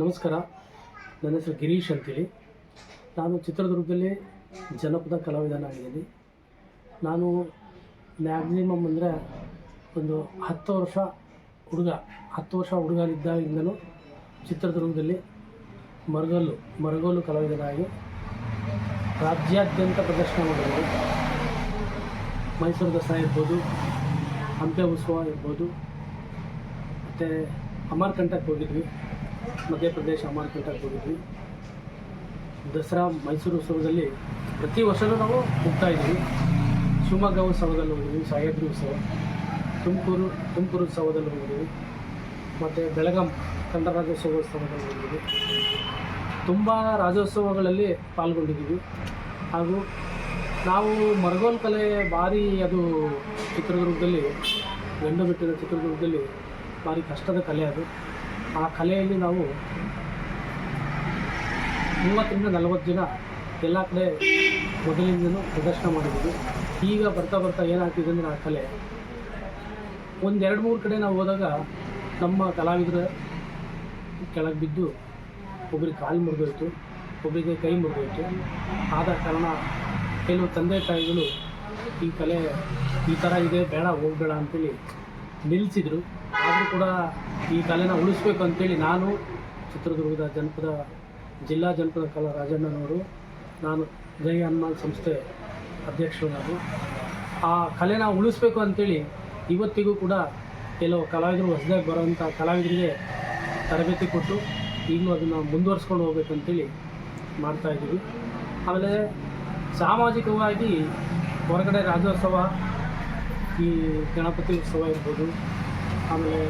ನಮಸ್ಕಾರ. ನನ್ನ ಹೆಸರು ಗಿರೀಶ್ ಅಂತೇಳಿ. ನಾನು ಚಿತ್ರದುರ್ಗದಲ್ಲಿ ಜನಪದ ಕಲಾವಿದನಾಗಿದ್ದೀನಿ ನಾನು ಮ್ಯಾಕ್ಸಿಮಮ್ ಅಂದರೆ ಒಂದು ಹತ್ತು ವರ್ಷ ಹುಡುಗ, ಹತ್ತು ವರ್ಷ ಹುಡುಗನಿದ್ದಾಗಿಂದಲೂ ಚಿತ್ರದುರ್ಗದಲ್ಲಿ ಮರಗಲ್ಲು ಮರಗೋಲು ಕಲಾವಿದನಾಗಿ ರಾಜ್ಯಾದ್ಯಂತ ಪ್ರದರ್ಶನ ಮಾಡಿದ್ದೀನಿ. ಮೈಸೂರು ದಸರಾ ಇರ್ಬೋದು, ಹಂಪೆ ಉತ್ಸವ ಇರ್ಬೋದು, ಮತ್ತು ಅಮರ್ಕಂಟಕ್ಕೆ ಹೋಗಿದ್ವಿ. ಮಧ್ಯಪ್ರದೇಶ ಅಮರ್ಕಂಟಕ್ಕೆ ಹೋಗಿದ್ವಿ. ದಸರಾ ಮೈಸೂರು ಉತ್ಸವದಲ್ಲಿ ಪ್ರತಿ ವರ್ಷವೂ ನಾವು ಹೋಗ್ತಾ ಇದ್ದೀವಿ. ಶಿವಮೊಗ್ಗ ಉತ್ಸವದಲ್ಲಿ ಹೋಗಿದ್ವಿ ಸಹ್ಯಾದ್ರಿ ಉತ್ಸವ. ತುಮಕೂರು ತುಮಕೂರು ಉತ್ಸವದಲ್ಲಿ ಹೋಗಿದ್ದೀವಿ ಮತ್ತು ಬೆಳಗಾಂ ಕನ್ನಡ ರಾಜ್ಯೋತ್ಸವೋತ್ಸವದಲ್ಲಿ ಹೋಗಿದ್ದೀವಿ ತುಂಬ ರಾಜ್ಯೋತ್ಸವಗಳಲ್ಲಿ ಪಾಲ್ಗೊಂಡಿದ್ದೀವಿ. ಹಾಗೂ ನಾವು ಮರಗೋಲ್ ಕಲೆ ಭಾರಿ ಅದು ಚಿತ್ರದುರ್ಗದಲ್ಲಿ, ಗಂಡು ಬಿಟ್ಟಿರೋ ಚಿತ್ರದುರ್ಗದಲ್ಲಿ ಭಾರಿ ಕಷ್ಟದ ಕಲೆ ಅದು. ಆ ಕಲೆಯಲ್ಲಿ ನಾವು ಮೂವತ್ತರಿಂದ ನಲವತ್ತು ಜನ ಎಲ್ಲ ಕಡೆ ಮೊದಲಿಂದನೂ ಪ್ರದರ್ಶನ ಮಾಡಿದ್ದೀವಿ. ಈಗ ಬರ್ತಾ ಬರ್ತಾ ಏನಾಗ್ತಿದೆ ಅಂದರೆ ಆ ಕಲೆ. ಒಂದೆರಡು ಮೂರು ಕಡೆ ನಾವು ಹೋದಾಗ ನಮ್ಮ ಕಲಾವಿದರ ಕೆಳಗೆ ಬಿದ್ದು ಒಬ್ಬರಿಗೆ ಕಾಲು ಮುರಿದೋಯ್ತು ಒಬ್ಬರಿಗೆ ಕೈ ಮುರಿದೋಯ್ತು. ಆದ ಕಾರಣ ಕೆಲವು ತಂದೆ ತಾಯಿಗಳು ಈ ಕಲೆ ಈ ಥರ ಇದೆ, ಬೇಡ, ಹೋಗಬೇಡ ಅಂತೇಳಿ ನಿಲ್ಲಿಸಿದರು ಆದರೂ ಕೂಡ ಈ ಕಲೆನ ಉಳಿಸ್ಬೇಕು ಅಂತೇಳಿ ನಾನು ಚಿತ್ರದುರ್ಗದ ಜನಪದ, ಜಿಲ್ಲಾ ಜನಪದ ಕಲಾ ರಾಜಣ್ಣನವರು, ನಾನು ಜೈ ಹನುಮಾನ್ ಸಂಸ್ಥೆ ಅಧ್ಯಕ್ಷರು ನಾನು ಆ ಕಲೆನ ಉಳಿಸ್ಬೇಕು ಅಂತೇಳಿ ಇವತ್ತಿಗೂ ಕೂಡ ಕೆಲವು ಕಲಾವಿದರು ಹೊಸದಾಗಿ ಬರೋವಂಥ ಕಲಾವಿದರಿಗೆ ತರಬೇತಿ ಕೊಟ್ಟು ಈಗಲೂ ಅದನ್ನು ಮುಂದುವರಿಸ್ಕೊಂಡು ಹೋಗ್ಬೇಕಂತೇಳಿ ಮಾಡ್ತಾಯಿದ್ದೀವಿ ಆಮೇಲೆ ಸಾಮಾಜಿಕವಾಗಿ ಹೊರಗಡೆ ರಾಜ್ಯೋತ್ಸವ, ಈ ಗಣಪತಿ ಉತ್ಸವ ಇರ್ಬೋದು ಆಮೇಲೆ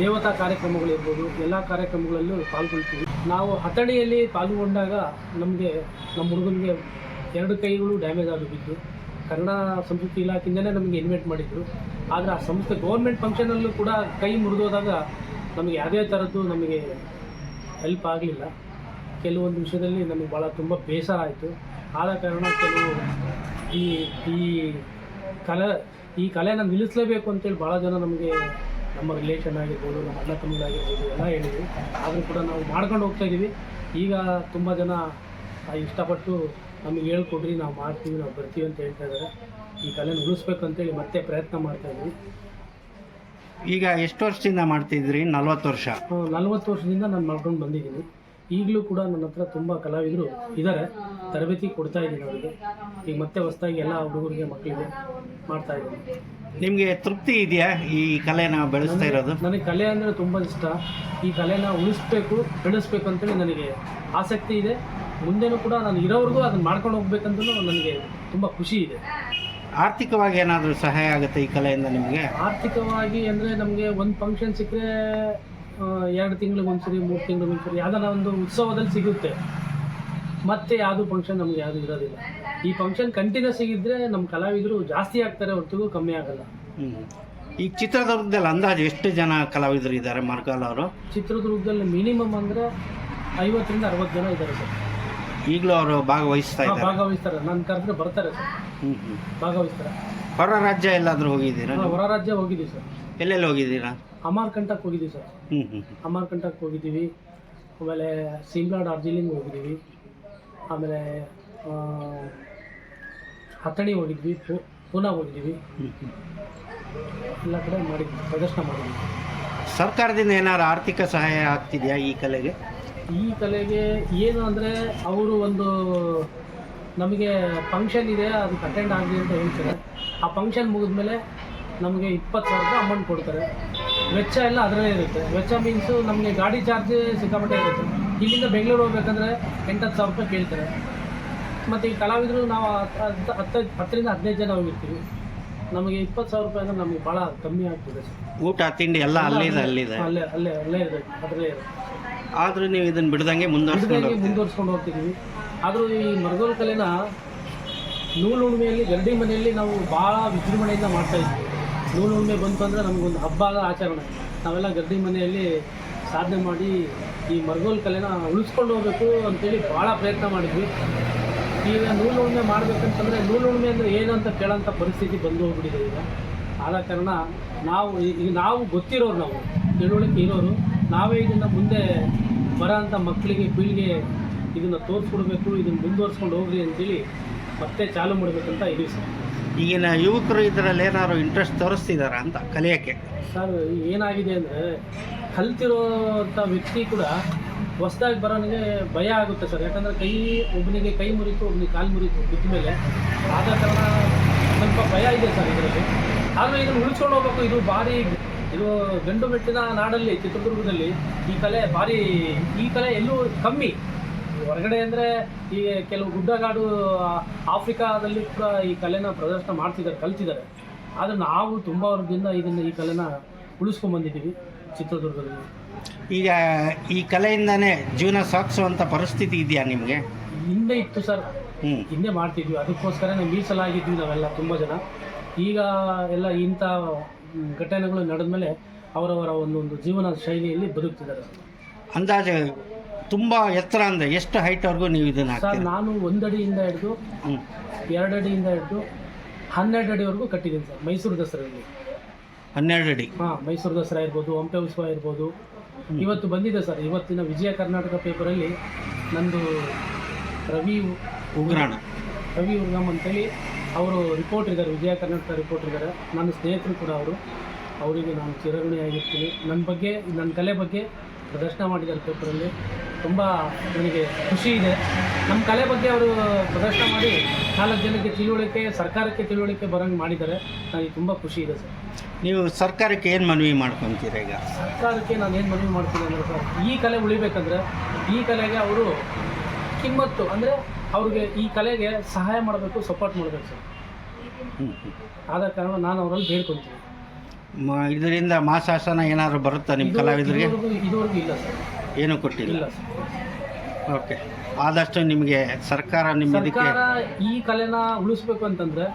ದೇವತಾ ಕಾರ್ಯಕ್ರಮಗಳಿರ್ಬೋದು ಎಲ್ಲ ಕಾರ್ಯಕ್ರಮಗಳಲ್ಲೂ ಪಾಲ್ಗೊಳ್ತೀವಿ. ನಾವು ಹತಣಿಯಲ್ಲಿ ಪಾಲ್ಗೊಂಡಾಗ ನಮಗೆ ನಮ್ಮ ಹುಡುಗನಿಗೆ ಎರಡು ಕೈಗಳು ಡ್ಯಾಮೇಜ್ ಆಗಿಬಿತ್ತು ಕನ್ನಡ ಸಂಸ್ಕೃತಿ ಇಲಾಖೆಯಿಂದಲೇ ನಮಗೆ ಇನ್ವೈಟ್ ಮಾಡಿದ್ರು. ಆದರೆ ಆ ಸಂಸ್ಥೆ ಗೌರ್ಮೆಂಟ್ ಫಂಕ್ಷನಲ್ಲೂ ಕೂಡ ಕೈ ಮುರಿದೋದಾಗ ನಮಗೆ ಯಾವುದೇ ಥರದ್ದು ನಮಗೆ ಹೆಲ್ಪ್ ಆಗಲಿಲ್ಲ. ಕೆಲವೊಂದು ವಿಷಯದಲ್ಲಿ ನಮಗೆ ಭಾಳ ತುಂಬ ಬೇಸರ ಆಯಿತು. ಆದ ಕಾರಣ ಕೆಲವು ಈ ಈ ಕಲೆ, ಈ ಕಲೆನ ನಿಲ್ಲಿಸಲೇಬೇಕು ಅಂತೇಳಿ ಭಾಳ ಜನ ನಮಗೆ ನಮ್ಮ ರಿಲೇಷನ್ ಆಗಿರ್ಬೋದು ನಮ್ಮ ಅಣ್ಣ ತಮ್ಮಗಳಾಗಿರ್ಬೋದು ಎಲ್ಲ ಹೇಳಿದ್ವಿ. ಆದರೂ ಕೂಡ ನಾವು ಮಾಡ್ಕೊಂಡು ಹೋಗ್ತಾ ಇದ್ದೀವಿ ಈಗ ತುಂಬ ಜನ ಇಷ್ಟಪಟ್ಟು ನಮಗೆ ಹೇಳ್ಕೊಡ್ರಿ ನಾವು ಮಾಡ್ತೀವಿ ನಾವು ಬರ್ತೀವಿ ಅಂತ ಹೇಳ್ತಾ ಇದ್ದಾರೆ. ಈ ಕಲೆನ ಉಳಿಸ್ಬೇಕು ಅಂತೇಳಿ ಮತ್ತೆ ಪ್ರಯತ್ನ ಮಾಡ್ತಾ ಇದ್ವಿ. ಈಗ ಎಷ್ಟು ವರ್ಷದಿಂದ ಮಾಡ್ತಿದ್ರಿ ನಲ್ವತ್ತು ವರ್ಷ. ನಲವತ್ತು ವರ್ಷದಿಂದ ನಾನು ಮಾಡ್ಕೊಂಡು ಬಂದಿದ್ದೀನಿ. ಈಗಲೂ ಕೂಡ ನನ್ನ ಹತ್ರ ತುಂಬ ಕಲಾವಿದರು ಇದ್ದಾರೆ ತರಬೇತಿ ಕೊಡ್ತಾ ಇದ್ದೀನಿ ಅವರಿಗೆ. ಈಗ ಮತ್ತೆ ಹೊಸದಾಗಿ ಎಲ್ಲ ಹುಡುಗರಿಗೆ ಮಕ್ಕಳಿಗೆ ಮಾಡ್ತಾ ಇದ್ದೀನಿ ನಿಮಗೆ ತೃಪ್ತಿ ಇದೆಯಾ ಈ ಕಲೆನ ಬೆಳೆಸ್ತಾ ಇರೋದು? ನನಗೆ ಕಲೆ ಅಂದರೆ ತುಂಬ ಇಷ್ಟ. ಈ ಕಲೆನ ಉಳಿಸ್ಬೇಕು ಬೆಳೆಸ್ಬೇಕು ಅಂತೇಳಿ ನನಗೆ ಆಸಕ್ತಿ ಇದೆ. ಮುಂದೆನೂ ಕೂಡ ನಾನು ಇರೋವರೆಗೂ ಅದನ್ನು ಮಾಡ್ಕೊಂಡು ಹೋಗ್ಬೇಕಂತಲೂ ನನಗೆ ತುಂಬ ಖುಷಿ ಇದೆ. ಆರ್ಥಿಕವಾಗಿ ಏನಾದರೂ ಸಹಾಯ ಆಗುತ್ತೆ ಈ ಕಲೆಯಿಂದ ನಿಮಗೆ? ಆರ್ಥಿಕವಾಗಿ ಅಂದರೆ ನಮಗೆ ಒಂದು ಫಂಕ್ಷನ್ ಸಿಕ್ಕರೆ ಎರಡು ತಿಂಗಳಿಗೆ ಒಂದ್ಸರಿ ಮೂರು ತಿಂಗಳಿಗೆ ಒಂದ್ಸರಿ ಯಾವ್ದಾರ ಒಂದು ಉತ್ಸವದಲ್ಲಿ ಸಿಗುತ್ತೆ. ಮತ್ತೆ ಯಾವುದು ಫಂಕ್ಷನ್ ನಮಗೆ ಯಾವುದು ಇರೋದಿಲ್ಲ. ಈ ಫಂಕ್ಷನ್ ಕಂಟಿನ್ಯೂಸ್ ಆಗಿದ್ರೆ ನಮ್ಮ ಕಲಾವಿದರು ಜಾಸ್ತಿ ಆಗ್ತಾರೆ ಹೊರತು ಕಮ್ಮಿ ಆಗಲ್ಲ. ಈ ಈಗ ಚಿತ್ರದುರ್ಗದಲ್ಲಿ ಅಂದಾಜು ಎಷ್ಟು ಜನ ಕಲಾವಿದರು ಇದ್ದಾರೆ ಮರ್ಗಾಲ್ ಅವರು? ಚಿತ್ರದುರ್ಗದಲ್ಲಿ ಮಿನಿಮಮ್ ಅಂದರೆ ಐವತ್ತರಿಂದ ಅರವತ್ತು ಜನ ಇದ್ದಾರೆ ಸರ್. ಈಗಲೂ ಅವರು ಭಾಗವಹಿಸ್ತಾ ಹಾ, ಇದ್ದಾರೆ? ಭಾಗವಹಿಸ್ತಾರೆ. ನಾನು ಕರೆದ್ರೆ ಬರ್ತಾರೆ ಸರ್. ಹ್ಮ್, ಹ್ಮ್. ಭಾಗವಹಿಸ್ತಾರೆ. ಹೊರ ರಾಜ್ಯ ಎಲ್ಲಾದರೂ ಹೋಗಿದ್ದೀರಾ ನೀವು? ಹೊರ ರಾಜ್ಯ ಹೋಗಿದ್ದೀವಿ ಸರ್. ಎಲ್ಲೆಲ್ಲಿ ಹೋಗಿದ್ದೀರಾ? ಅಮಾರ್ಕಂಟಕ್ಕೆ ಹೋಗಿದ್ದೀವಿ ಸರ್. ಹ್ಞೂ ಹ್ಞೂ ಅಮಾರ್ಕಂಟಕ್ಕೆ ಹೋಗಿದ್ದೀವಿ. ಆಮೇಲೆ ಸಿಮ್ಲಾ ಡಾರ್ಜಿಲಿಂಗ್ ಹೋಗಿದ್ದೀವಿ. ಆಮೇಲೆ ಹತ್ತಣಿ ಹೋಗಿದ್ವಿ ಪು- ಪೂನಾ ಹ್ಞೂ ಎಲ್ಲ ಕಡೆ ಮಾಡಿದ್ವಿ ಪ್ರದರ್ಶನ ಮಾಡಿದ್ವಿ. ಸರ್ಕಾರದಿಂದ ಏನಾದ್ರು ಆರ್ಥಿಕ ಸಹಾಯ ಆಗ್ತಿದೆಯಾ ಈ ಕಲೆಗೆ? ಈ ಕಲೆಗೆ ಏನು ಅಂದರೆ ಅವರು ಒಂದು ನಮಗೆ ಫಂಕ್ಷನ್ ಇದೆ ಅದಕ್ಕೆ ಅಟೆಂಡ್ ಆಗಲಿ ಅಂತ ಹೇಳ್ತಾರೆ. ಆ ಫಂಕ್ಷನ್ ಮುಗಿದ್ಮೇಲೆ ನಮಗೆ ಇಪ್ಪತ್ತು ಸಾವಿರ ರೂಪಾಯಿ ಅಮೌಂಟ್ ಕೊಡ್ತಾರೆ. ವೆಚ್ಚ ಎಲ್ಲ ಅದರಲ್ಲೇ ಇರುತ್ತೆ. ವೆಚ್ಚ ಮೀನ್ಸು ನಮಗೆ ಗಾಡಿ ಚಾರ್ಜ್ ಸಿಕ್ಕಾಪಟ್ಟೆ ಇರುತ್ತೆ. ಇಲ್ಲಿಂದ ಬೆಂಗಳೂರು ಹೋಗ್ಬೇಕಂದ್ರೆ ಎಂಟತ್ತು ಸಾವಿರ ರೂಪಾಯಿ ಕೇಳ್ತಾರೆ. ಮತ್ತು ಈ ಕಲಾವಿದರು ನಾವು ಹತ್ತು ಹತ್ತು ಹತ್ತು ಹತ್ತರಿಂದ ಹದಿನೈದು ಜನ ಹೋಗಿರ್ತೀವಿ. ನಮಗೆ ಇಪ್ಪತ್ತು ಸಾವಿರ ರೂಪಾಯಿ ಅಂದ್ರೆ ನಮಗೆ ಭಾಳ ಕಮ್ಮಿ ಆಗ್ತದೆ. ಸರ್ ಊಟ ತಿಂಡಿ ಎಲ್ಲ ಅಲ್ಲಿದೆ ಅಲ್ಲಿದೆ. ಅಲ್ಲೇ ಅಲ್ಲೇ ಅಲ್ಲೇ ಇರುತ್ತೆ ಅದರಲ್ಲೇ ಇದೆ ಆದರೂ ನೀವು ಇದನ್ನು ಬಿಡ್ದಂಗೆ ಮುಂದುವರ್ಸ್ಕೊಂಡು ಮುಂದುವರ್ಸ್ಕೊಂಡು ಹೋಗ್ತಿದ್ದೀವಿ ಆದರೂ ಈ ಮರಗೋಲ್ ಕಲೆನ ನೂಲು ಉಣ್ಮೆಯಲ್ಲಿ ಗರಡಿ ಮನೆಯಲ್ಲಿ ನಾವು ಭಾಳ ವಿಜೃಂಭಣೆಯಿಂದ ಮಾಡ್ತಾ ಇದ್ವಿ. ನೂಲು ಉಣ್ಮೆ ಬಂತು ಅಂದರೆ ನಮಗೊಂದು ಹಬ್ಬದ ಆಚರಣೆ. ನಾವೆಲ್ಲ ಗರಡಿ ಮನೆಯಲ್ಲಿ ಸಾಧನೆ ಮಾಡಿ ಈ ಮರಗೋಲ್ ಕಲೆನ ಉಳಿಸ್ಕೊಂಡು ಹೋಗ್ಬೇಕು ಅಂತೇಳಿ ಭಾಳ ಪ್ರಯತ್ನ ಮಾಡಿದ್ವಿ. ಈಗ ನೂಲು ಉಣ್ಮೆ ಮಾಡ್ಬೇಕಂತಂದರೆ ನೂಲು ಉಣ್ಮೆ ಅಂದರೆ ಏನು ಅಂತ ಕೇಳೋಂಥ ಪರಿಸ್ಥಿತಿ ಬಂದು ಹೋಗ್ಬಿಟ್ಟಿದೆ ಈಗ. ಆದ ಕಾರಣ ನಾವು ಈಗ ನಾವು ಗೊತ್ತಿರೋರು ನಾವು ತಿಳುವಳಿಕೆ ಇರೋರು ನಾವೇ ಇದನ್ನು ಮುಂದೆ ಬರೋ ಅಂಥ ಮಕ್ಕಳಿಗೆ ಪೀಳಿಗೆ ಇದನ್ನು ತೋರಿಸ್ಕೊಡ್ಬೇಕು ಇದನ್ನು ಮುಂದುವರ್ಸ್ಕೊಂಡು ಹೋಗ್ರಿ ಅಂತೇಳಿ ಮತ್ತೆ ಚಾಲು ಮಾಡಬೇಕಂತ ಇದೀವಿ ಸರ್. ಈಗಿನ ಯುವಕರು ಇದರಲ್ಲಿ ಏನಾದ್ರು ಇಂಟ್ರೆಸ್ಟ್ ತೋರಿಸ್ತಿದಾರ ಅಂತ ಕಲಿಯೋಕ್ಕೆ? ಸರ್ ಏನಾಗಿದೆ ಅಂದರೆ ಕಲ್ತಿರೋಂಥ ವ್ಯಕ್ತಿ ಕೂಡ ಹೊಸ್ದಾಗಿ ಬರೋನಿಗೆ ಭಯ ಆಗುತ್ತೆ ಸರ್. ಯಾಕಂದರೆ ಕೈ ಒಬ್ಬನಿಗೆ ಕೈ ಮುರಿತು ಒಬ್ಬನಿಗೆ ಕಾಲು ಮುರಿತು ಬಿದ್ದ ಮೇಲೆ ಆದ ಕಾರಣ ಸ್ವಲ್ಪ ಭಯ ಇದೆ ಸರ್ ಇದರಲ್ಲಿ. ಆದರೆ ಇದನ್ನು ಉಳಿಸ್ಕೊಂಡು ಹೋಗ್ಬೇಕು. ಇದು ಭಾರಿ ಇದು ಗಂಡು ಮೆಟ್ಟಿನ ನಾಡಲ್ಲಿ, ಚಿತ್ರದುರ್ಗದಲ್ಲಿ ಈ ಕಲೆ ಭಾರಿ, ಈ ಕಲೆ ಎಲ್ಲೂ ಕಮ್ಮಿ. ಹೊರಗಡೆ ಅಂದರೆ ಈ ಕೆಲವು ಗುಡ್ಡಗಾಡು ಆಫ್ರಿಕಾದಲ್ಲಿ ಕೂಡ ಈ ಕಲೆನ ಪ್ರದರ್ಶನ ಮಾಡ್ತಿದ್ದಾರೆ, ಕಲ್ತಿದ್ದಾರೆ. ಆದರೆ ನಾವು ತುಂಬ ವರ್ಷದಿಂದ ಇದನ್ನು, ಈ ಕಲೆನ ಉಳಿಸ್ಕೊಂಡ್ಬಂದಿದ್ದೀವಿ ಚಿತ್ರದುರ್ಗದಲ್ಲಿ. ಈಗ ಈ ಕಲೆಯಿಂದನೇ ಜೀವನ ಸಾಗಿಸುವಂಥ ಪರಿಸ್ಥಿತಿ ಇದೆಯಾ ನಿಮಗೆ? ಹಿಂದೆ ಇತ್ತು ಸರ್. ಹ್ಞೂ ಹಿಂದೆ ಮಾಡ್ತಿದ್ವಿ. ಅದಕ್ಕೋಸ್ಕರ ನಾವು ಮೀಸಲಾಗಿದ್ವಿ ನಾವೆಲ್ಲ ತುಂಬ ಜನ. ಈಗ ಎಲ್ಲ ಇಂಥ ಘಟನೆಗಳು ಘಟನೆಗಳು ನಡೆದ್ಮೇಲೆ ಅವರವರ ಒಂದೊಂದು ಜೀವನ ಶೈಲಿಯಲ್ಲಿ ಬದುಕ್ತಿದ್ದಾರೆ. ಅಂದಾಜು ತುಂಬ ಎತ್ತರ ಅಂದರೆ ಎಷ್ಟು ಹೈಟ್ವರೆಗೂ ನೀವು ಇದನ್ನು ಸರ್ ಹಾಕ್ತೀರಾ? ನಾನು ಒಂದಡಿಯಿಂದ ಹಿಡಿದು ಹ್ಞೂ ಎರಡು ಅಡಿಯಿಂದ ಹಿಡಿದು ಹನ್ನೆರಡು ಅಡಿವರೆಗೂ ಕಟ್ಟಿದ್ದೀನಿ ಸರ್ ಮೈಸೂರು ದಸರೆಯಲ್ಲಿ ಹನ್ನೆರಡು ಅಡಿ. ಹಾಂ ಮೈಸೂರು ದಸರಾ ಇರ್ಬೋದು ಹಂಪೆ ಉತ್ಸವ ಇರ್ಬೋದು. ಇವತ್ತು ಬಂದಿದೆ ಸರ್. ಇವತ್ತಿನ ವಿಜಯ ಕರ್ನಾಟಕ ಪೇಪರಲ್ಲಿ ನಂದು ರವಿ ಉಗ್ರಾಣ. ರವಿ ಉಗ್ರಾಮ್ ಅಂತೇಳಿ ಅವರು ರಿಪೋರ್ಟ್ ಇದ್ದಾರೆ. ವಿಜಯ ಕರ್ನಾಟಕ ರಿಪೋರ್ಟ್ ಇದ್ದಾರೆ. ನನ್ನ ಸ್ನೇಹಿತರು ಕೂಡ ಅವರು. ಅವರಿಗೆ ನಾನು ಚಿರಋಣಿಯಾಗಿರ್ತೀನಿ. ನನ್ನ ಬಗ್ಗೆ ನನ್ನ ಕಲೆ ಬಗ್ಗೆ ಪ್ರದರ್ಶನ ಮಾಡಿದ್ದಾರೆ ಪೇಪರಲ್ಲಿ. ತುಂಬ ನನಗೆ ಖುಷಿ ಇದೆ. ನಮ್ಮ ಕಲೆ ಬಗ್ಗೆ ಅವರು ಪ್ರದರ್ಶನ ಮಾಡಿ ನಾಲ್ಕು ಜನಕ್ಕೆ ತಿಳುವಳಿಕೆ ಸರ್ಕಾರಕ್ಕೆ ತಿಳುವಳಿಕೆ ಬರೋಂಗೆ ಮಾಡಿದ್ದಾರೆ. ನನಗೆ ತುಂಬ ಖುಷಿ ಇದೆ ಸರ್. ನೀವು ಸರ್ಕಾರಕ್ಕೆ ಏನು ಮನವಿ ಮಾಡ್ಕೊತೀರಾ ಈಗ? ಸರ್ಕಾರಕ್ಕೆ ನಾನು ಏನು ಮನವಿ ಮಾಡ್ತೀನಿ ಅಂದರೆ ಸರ್ ಈ ಕಲೆ ಉಳಿಬೇಕಂದ್ರೆ ಈ ಕಲೆಗೆ ಅವರು ಕಿಮ್ಮತ್ತು ಅಂದರೆ ಅವ್ರಿಗೆ ಈ ಕಲೆಗೆ ಸಹಾಯ ಮಾಡಬೇಕು ಸಪೋರ್ಟ್ ಮಾಡಬೇಕು ಸರ್. ಆದ ಕಾರಣ ನಾನು ಅವರಲ್ಲಿ ಬೇಡ್ಕೊತೀನಿ. ಇದರಿಂದ ಮಾಸಾಸನ ಏನಾದರೂ ಬರುತ್ತಾ ನಿಮ್ಮ ಕಲಾವಿದರಿಗೆ? ಇದುವರೆಗೂ ಇಲ್ಲ ಸರ್. ಏನೂ ಕೊಟ್ಟಿಲ್ಲ. ಇಲ್ಲ ಸರ್. ಓಕೆ. ಆದಷ್ಟು ನಿಮಗೆ ಸರ್ಕಾರ ನಿಮ್ಮ ಇದಕ್ಕೆ ಸರ್ಕಾರ ಈ ಕಲೆನ ಉಳಿಸ್ಬೇಕು ಅಂತಂದ್ರೆ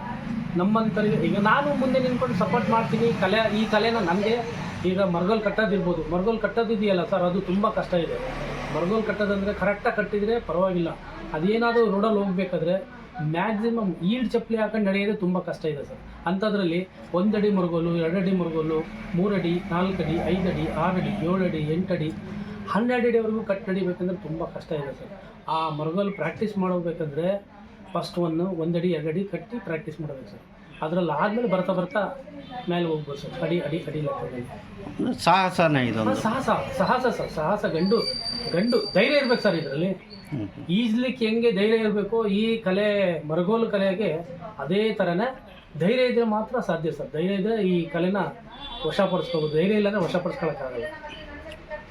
ನಮ್ಮಂತರಿಗೆ ಈಗ ನಾನು ಮುಂದೆ ನಿಂತ್ಕೊಂಡು ಸಪೋರ್ಟ್ ಮಾಡ್ತೀನಿ. ಕಲೆ ಈ ಕಲೆನ ನನಗೆ ಈಗ ಮರಗೋಲ್ ಕಟ್ಟೋದಿರ್ಬೋದು. ಮರಗೋಲ್ ಕಟ್ಟೋದಿದೆಯಲ್ಲ ಸರ್ ಅದು ತುಂಬ ಕಷ್ಟ ಇದೆ. ಮರಗೋಲ್ ಕಟ್ಟೋದಂದ್ರೆ ಕರೆಕ್ಟಾಗಿ ಕಟ್ಟಿದ್ರೆ ಪರವಾಗಿಲ್ಲ. ಅದೇನಾದರೂ ರೋಡಲ್ಲಿ ಹೋಗ್ಬೇಕಾದ್ರೆ ಮ್ಯಾಕ್ಸಿಮಮ್ ಈಲ್ಡ್ ಚಪ್ಪಲಿ ಹಾಕೊಂಡು ನಡೆಯೋದೇ ತುಂಬ ಕಷ್ಟ ಇದೆ ಸರ್. ಅಂಥದ್ರಲ್ಲಿ ಒಂದಡಿ ಮರಗೋಲು ಎರಡಡಿ ಮರಗೋಲು ಮೂರಡಿ ನಾಲ್ಕಡಿ ಐದಡಿ ಆರಡಿ ಏಳಡಿ ಎಂಟಡಿ ಹನ್ನೆರಡು ಅಡಿವರೆಗೂ ಕಟ್ ನಡಿಬೇಕಂದ್ರೆ ತುಂಬ ಕಷ್ಟ ಇದೆ ಸರ್. ಆ ಮರಗೋಲು ಪ್ರಾಕ್ಟೀಸ್ ಮಾಡಬೇಕಂದ್ರೆ ಫಸ್ಟ್ ಒಂದು ಒಂದಡಿ ಎರಡಡಿ ಕಟ್ಟಿ ಪ್ರಾಕ್ಟೀಸ್ ಮಾಡಬೇಕು ಸರ್. ಅದರಲ್ಲಿ ಆದಮೇಲೆ ಬರ್ತಾ ಬರ್ತಾ ಮೇಲೆ ಹೋಗ್ಬೋದು ಸರ್ ಅಡಿ ಅಡಿ ಅಡಿ ಲೆಕ್ಕದಲ್ಲಿ. ಸಾಹಸನ ಸಾಹಸ ಸಾಹಸ ಸರ್ ಸಾಹಸ ಗಂಡು ಗಂಡು ಧೈರ್ಯ ಇರ್ಬೇಕು ಸರ್ ಇದರಲ್ಲಿ. ಈಜ್ಲಿಕ್ಕೆ ಹೆಂಗೆ ಧೈರ್ಯ ಇರಬೇಕು ಈ ಕಲೆ ಮರಗೋಲು ಕಲೆಗೆ ಅದೇ ಥರನೇ ಧೈರ್ಯ ಇದ್ರೆ ಮಾತ್ರ ಸಾಧ್ಯ ಸರ್. ಧೈರ್ಯ ಇದ್ರೆ ಈ ಕಲೆನ ವಶಪಡಿಸ್ಕೋಬೋದು. ಧೈರ್ಯ ಇಲ್ಲಾಂದ್ರೆ ವಶಪಡಿಸ್ಕೊಳಕ್ಕಾಗಲ್ಲ.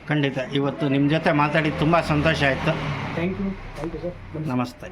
ಖಂಡಿತ. ಇವತ್ತು ನಿಮ್ಮ ಜೊತೆ ಮಾತಾಡಿ ತುಂಬ ಸಂತೋಷ ಆಯಿತು. Thank you thank you sir ನಮಸ್ತೆ.